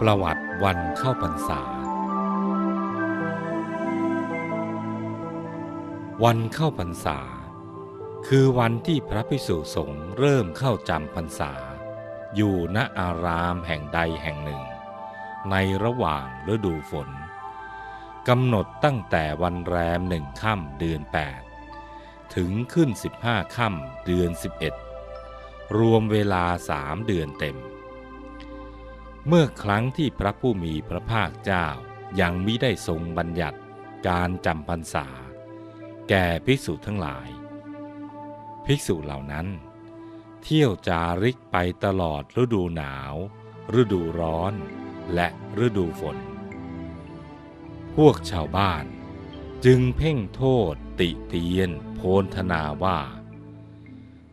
ประวัติวันเข้าพรรษา วันเข้าพรรษา คือวันที่พระภิกษุสงฆ์เริ่มเข้าจำพรรษา อยู่ณอารามแห่งใดแห่งหนึ่ง ในระหว่างฤดูฝนกำหนดตั้งแต่วันแรมหนึ่งค่ำเดือน 8 ถึงขึ้น 15 ค่ำเดือน 11 รวมเวลาสามเดือนเต็ม เมื่อครั้งที่พระผู้มีพระภาคเจ้ายังมิได้ทรงบัญญัติการจำพรรษา แก่ภิกษุทั้งหลาย ภิกษุเหล่านั้น เที่ยวจาริกไปตลอดฤดูหนาว ฤดูร้อนและฤดูฝน พวกชาวบ้านจึงเพ่งโทษติเตียนโพนธนาว่า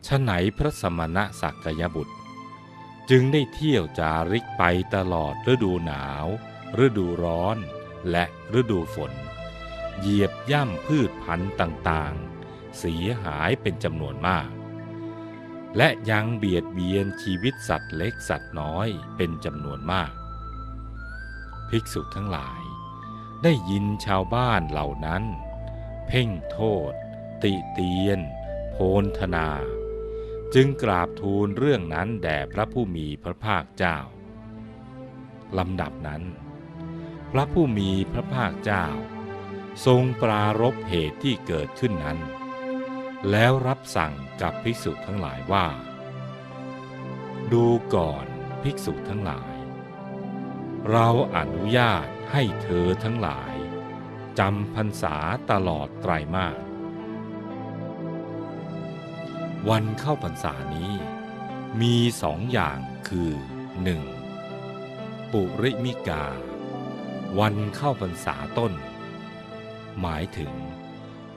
ฉไหนพระสมณะสักยบุตร จึงได้เที่ยวจาริกไปตลอดฤดูหนาว ฤดูร้อนและฤดูฝน เหยียบย่ำพืชพันธุ์ต่างๆ เสียหายเป็นจำนวนมาก และยังเบียดเบียนชีวิตสัตว์เล็กสัตว์น้อยเป็นจำนวนมาก ภิกษุทั้งหลาย ได้ยินชาวบ้านเหล่านั้น เพ่งโทษ ติเตียน โพนธนา จึงกราบทูลเรื่องนั้นแด่พระผู้มีพระภาคเจ้าลำดับนั้น พระผู้มีพระภาคเจ้า ทรงปรารบเหตุที่เกิดขึ้นนั้น แล้วรับสั่งกับภิกษุทั้งหลายว่า ดูก่อนภิกษุทั้งหลาย เราอนุญาตให้เธอทั้งหลายจำพรรษาตลอดไตรมาส วันเข้าพรรษานี้ มีสองอย่างคือ 1. ปุริมิกา วันเข้าพรรษาต้น หมายถึง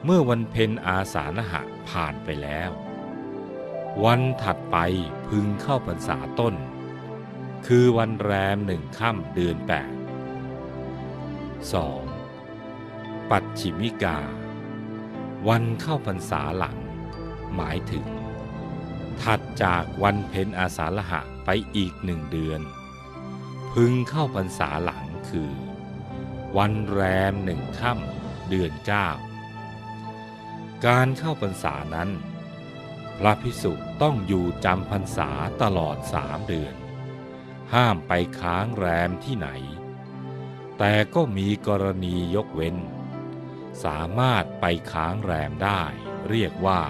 เมื่อวันเพ็ญอาสาฬหะผ่านไปแล้ว วันถัดไปพึงเข้าพรรษาต้น คือวันแรมหนึ่งค่ำเดือนแปด 2. ปัจฉิมิกา วันเข้าพรรษาหลัง หมายถึง ถัดจากวันเพ็ญอาสาฬหะไปอีกหนึ่งเดือน พึงเข้าพรรษาหลังคือ วันแรมหนึ่งค่ำเดือนเก้าการเข้าพรรษานั้น พระพิสุต้องอยู่จำพรรษาตลอดสามเดือน ห้ามไปค้างแรมที่ไหน แต่ก็มีกรณียกเว้น สามารถไปค้างแรมได้เรียกว่า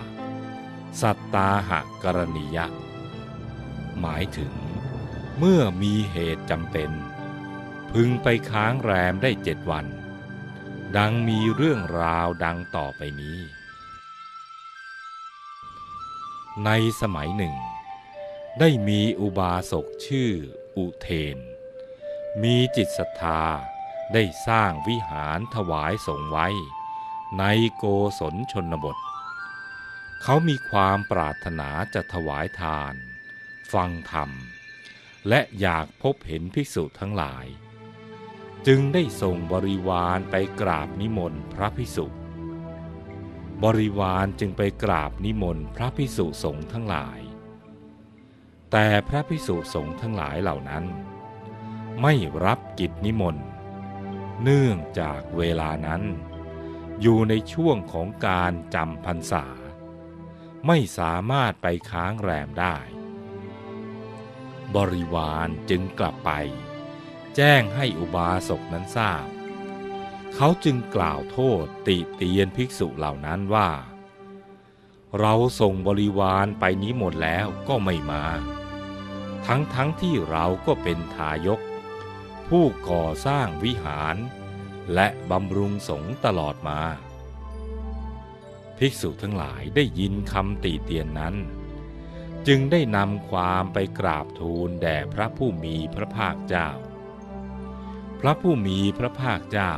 สัตตาหกรณียะ หมายถึง เมื่อมีเหตุจำเป็น พึงไปค้างแรมได้เจ็ดวัน ดังมีเรื่องราวดังต่อไปนี้ ในสมัยหนึ่ง ได้มีอุบาสกชื่ออุเทน มีจิตศรัทธาได้สร้างวิหารถวายสงไว้ ในโกศลชนบท เขามีความปรารถนาจะถวายทาน ฟังธรรม และอยากพบเห็นภิกษุทั้งหลาย จึงได้ส่งบริวารไปกราบนิมนต์พระภิกษุ บริวารจึงไปกราบนิมนต์พระภิกษุสงฆ์ทั้งหลาย แต่พระภิกษุสงฆ์ทั้งหลายเหล่านั้น ไม่รับกิจนิมนต์ เนื่องจากเวลานั้น อยู่ในช่วงของการจำพรรษา ไม่สามารถไปค้างแรมได้ บริวารจึงกลับไป แจ้งให้อุบาสกนั้นทราบ เขาจึงกล่าวโทษติเตียนภิกษุเหล่านั้นว่า เราส่งบริวารไปนี้หมดแล้วก็ไม่มา ทั้งทั้งที่เราก็เป็นทายก ผู้ก่อสร้างวิหาร และบำรุงสงฆ์ตลอดมา ภิกษุทั้งหลายได้ยินคำตีเตียนนั้น จึงได้นำความไปกราบทูลแด่พระผู้มีพระภาคเจ้า พระผู้มีพระภาคเจ้า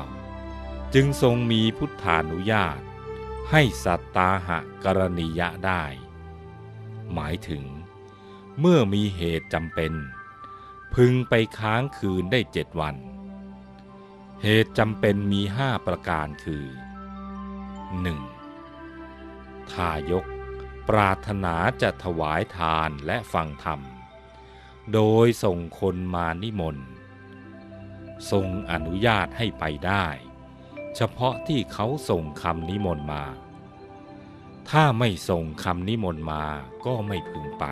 จึงทรงมีพุทธานุญาต ให้สัตตาหะกรณียะได้ หมายถึง เมื่อมีเหตุจำเป็น พึงไปค้างคืนได้เจ็ดวัน เหตุจำเป็นมีห้าประการคือ 1. ทายก ปรารถนาจะถวายทานและฟังธรรม โดยส่งคนมานิมนต์ ทรงอนุญาตให้ไปได้ เฉพาะที่เขาส่งคำนิมนต์มา ถ้าไม่ส่งคำนิมนต์มาก็ไม่พึงไป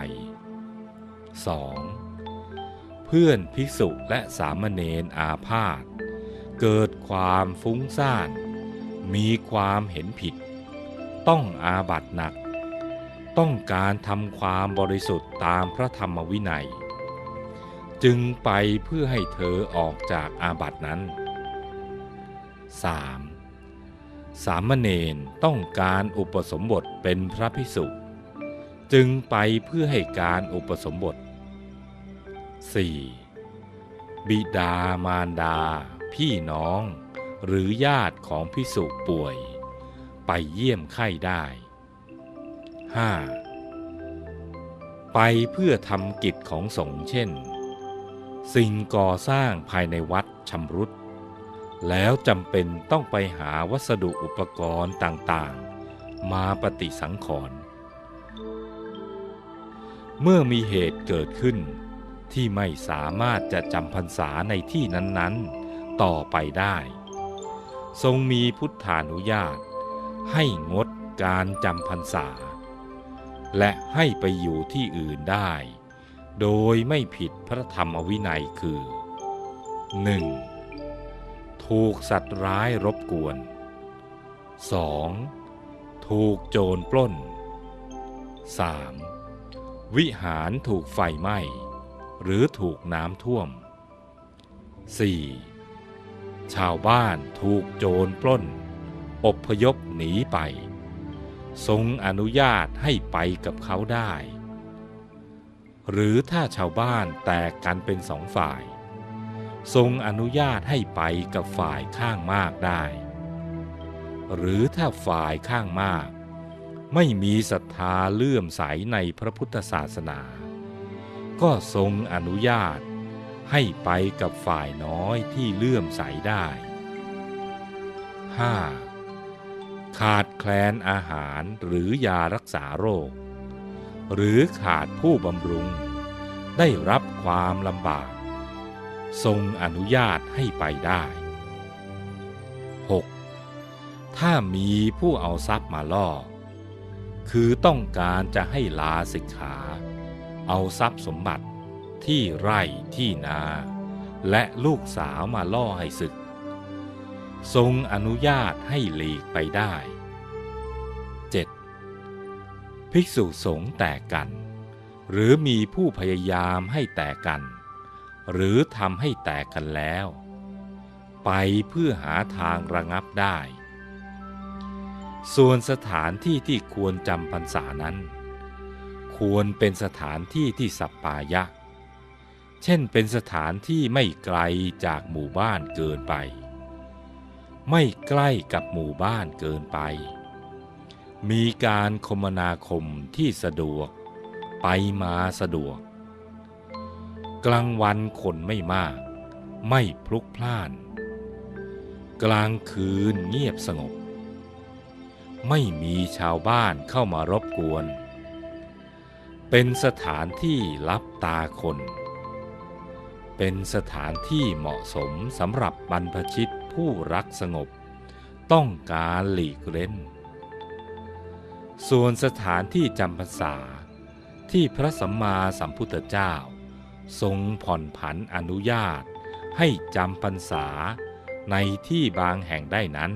2. เพื่อนภิกษุและสามเณรอาพาธเกิดความฟุ้งซ่าน มีความเห็นผิด ต้องอาบัตหนัก ต้องการทำความบริสุทธิ์ตามพระธรรมวินัย จึงไปเพื่อให้เธอออกจากอาบัตินั้น 3. สามเณรต้องการอุปสมบทเป็นพระภิกษุจึงไปเพื่อให้การอุปสมบท 4. บิดามารดา พี่น้อง หรือญาติของพิสุป่วย ไปเยี่ยมไข้ได้ 5. ไปเพื่อทำกิจของสงฆ์เช่น สิ่งก่อสร้างภายในวัดชำรุด แล้วจำเป็นต้องไปหาวัสดุอุปกรณ์ต่างๆ มาปฏิสังขรณ์เมื่อมีเหตุเกิดขึ้นที่ไม่สามารถจะจำพรรษาในที่นั้นๆ ต่อไปได้ ทรงมีพุทธานุญาต ให้งดการจำพรรษา และให้ไปอยู่ที่อื่นได้ โดยไม่ผิดพระธรรมวินัยคือ 1. ถูกสัตว์ร้ายรบกวน 2. ถูกโจรปล้น 3. วิหารถูกไฟไหม้ หรือถูกน้ำท่วม 4. ชาวบ้านถูกโจรปล้น อบพยพหนีไป ทรงอนุญาตให้ไปกับเขาได้ หรือถ้าชาวบ้านแตกกันเป็นสองฝ่าย ทรงอนุญาตให้ไปกับฝ่ายข้างมากได้ หรือถ้าฝ่ายข้างมาก ไม่มีศรัทธาเลื่อมใสในพระพุทธศาสนา ก็ทรงอนุญาตให้ไปกับฝ่ายน้อยที่เลื่อมใสได้ 5. ขาดแคลนอาหารหรือยารักษาโรค หรือขาดผู้บำรุง ได้รับความลำบาก ทรงอนุญาตให้ไปได้ 6. ถ้ามีผู้เอาทรัพย์มาล่อ คือต้องการจะให้ลาสิกขา เอาทรัพย์สมบัติที่ไร่ที่นา และลูกสาวมาล่อให้ศึก ทรงอนุญาตให้หลีกไปได้ 7. ภิกษุสงฆ์แตกกัน หรือมีผู้พยายามให้แตกกัน หรือทำให้แตกกันแล้ว ไปเพื่อหาทางระงับได้ ส่วนสถานที่ที่ควรจำพรรษานั้น ควรเป็นสถานที่ที่สัปปายะ เช่นเป็นสถานที่ไม่ไกลจากหมู่บ้านเกินไป ไม่ใกล้กับหมู่บ้านเกินไป มีการคมนาคมที่สะดวก ไปมาสะดวก กลางวันคนไม่มาก ไม่พลุกพล่าน กลางคืนเงียบสงบ ไม่มีชาวบ้านเข้ามารบกวน เป็นสถานที่รับตาคน เป็นสถานที่เหมาะสมสำหรับบรรพชิต ผู้รักสงบ ต้องการหลีกเล่นส่วนสถานที่จำพรรษาที่พระสัมมาสัมพุทธเจ้า ทรงผ่อนผันอนุญาตให้จำพรรษาในที่บางแห่งได้นั้น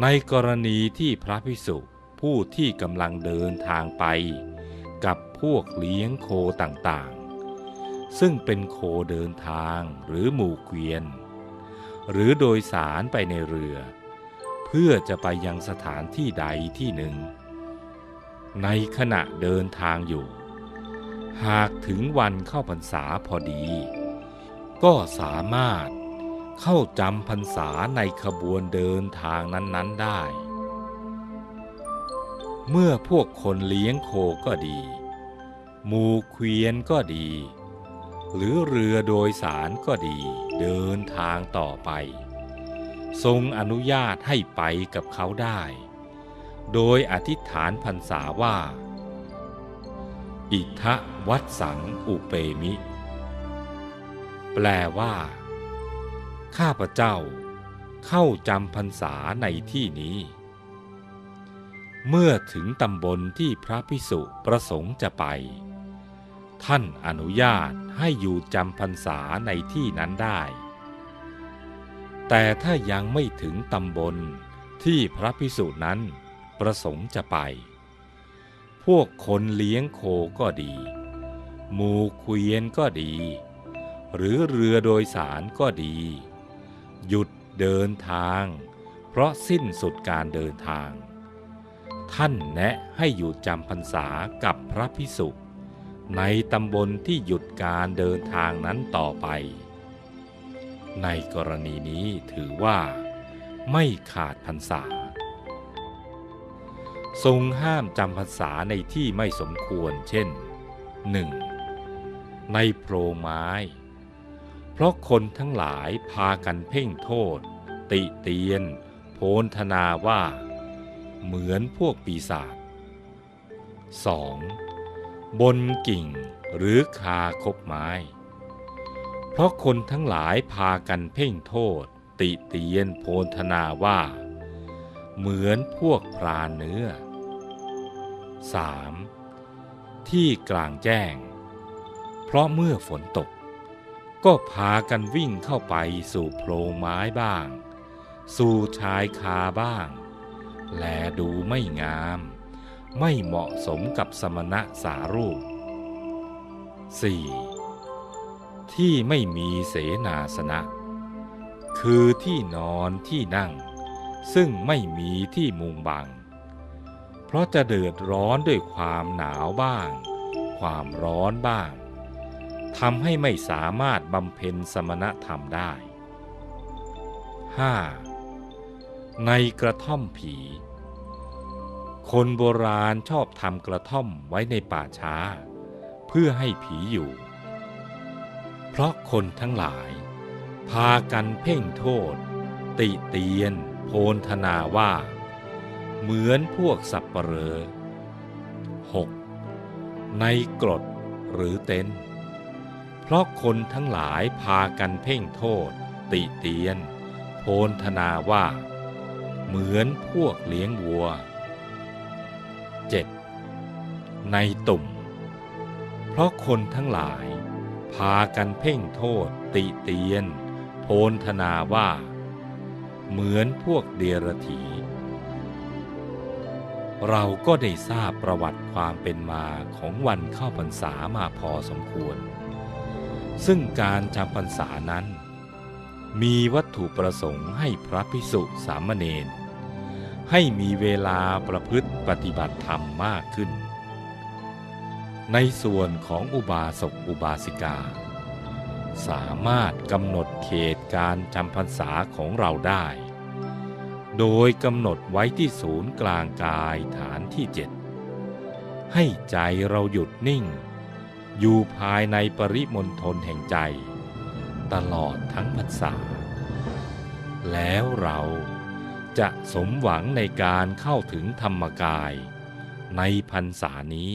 ในกรณีที่พระภิกษุผู้ที่กำลังเดินทางไป กับพวกเลี้ยงโคต่างๆ ซึ่งเป็นโคเดินทางหรือหมู่เกวียน หรือโดยสารไปในเรือ เพื่อจะไปยังสถานที่ใดที่หนึ่ง ในขณะเดินทางอยู่ หากถึงวันเข้าพรรษาพอดี ก็สามารถเข้าจำพรรษาในขบวนเดินทางนั้น ๆได้ เมื่อพวกคนเลี้ยงโคก็ดีหมูเกวียนก็ดี หรือเรือโดยสารก็ดีเดินทางต่อไป ทรงอนุญาตให้ไปกับเขาได้ โดยอธิษฐานพรรษาว่า อิทะวัดสังอุเปมิ แปลว่า ข้าพเจ้าเข้าจำพรรษาในที่นี้ เมื่อถึงตำบลที่พระพิสุประสงค์จะไป ท่านอนุญาต ให้อยู่จำพรรษาในที่นั้นได้ แต่ถ้ายังไม่ถึงตำบลที่พระพิสุนั้นประสงค์จะไป พวกคนเลี้ยงโคก็ดี หมูเกวียนก็ดี หรือเรือโดยสารก็ดี หยุดเดินทาง เพราะสิ้นสุดการเดินทาง ท่านแนะให้อยู่จำพรรษากับพระพิสุ ในตำบลที่หยุดการเดินทางนั้นต่อไป ในกรณีนี้ถือว่า ไม่ขาดพรรษา ทรงห้ามจำพรรษาในที่ไม่สมควรเช่น 1. ในโพรไม้ เพราะคนทั้งหลายพากันเพ่งโทษ ติเตียน โพนธนาว่า เหมือนพวกปีศาจ 2. บนกิ่งหรือคาคบไม้ เพราะคนทั้งหลายพากันเพ่งโทษ ติเตียนโพนธนาว่า เหมือนพวกพรานเนื้อ 3. ที่กลางแจ้ง เพราะเมื่อฝนตก ก็พากันวิ่งเข้าไปสู่โพรงไม้บ้าง สู่ชายคาบ้าง แลดูไม่งาม ไม่เหมาะสมกับสมณะสารูป 4. ที่ไม่มีเสนาสนะ คือที่นอนที่นั่ง ซึ่งไม่มีที่มุงบัง เพราะจะเดือดร้อนด้วยความหนาวบ้าง ความร้อนบ้างทำให้ไม่สามารถบำเพ็ญสมณธรรมได้ 5. ในกระท่อมผี คนโบราณชอบทำกระท่อมไว้ในป่าช้า เพื่อให้ผีอยู่ เพราะคนทั้งหลาย พากันเพ่งโทษ ติเตียน โพนธนาว่า เหมือนพวกสับปเหร่อ 6. ในกรดหรือเต็นเพราะคนทั้งหลายพากันเพ่งโทษ ติเตียน โพนธนาว่า เหมือนพวกเลี้ยงวัว 7. ในตุ่ม เพราะคนทั้งหลาย พากันเพ่งโทษติเตียน โพนธนาว่า เหมือนพวกเดรถี เราก็ได้ทราบประวัติความเป็นมาของวันเข้าพรรษามาพอสมควร ซึ่งการจำพรรษานั้น มีวัตถุประสงค์ให้พระพิสุสามเณร ให้มีเวลาประพฤติปฏิบัติธรรมมากขึ้น ในส่วนของอุบาสกอุบาสิกา สามารถกำหนดเขตการจำพรรษาของเราได้ โดยกำหนดไว้ที่ศูนย์กลางกายฐานที่เจ็ดให้ใจเราหยุดนิ่ง อยู่ภายในปริมณฑลแห่งใจ ตลอดทั้งพรรษา แล้วเรา จะสมหวังในการเข้าถึงธรรมกาย ในพรรษานี้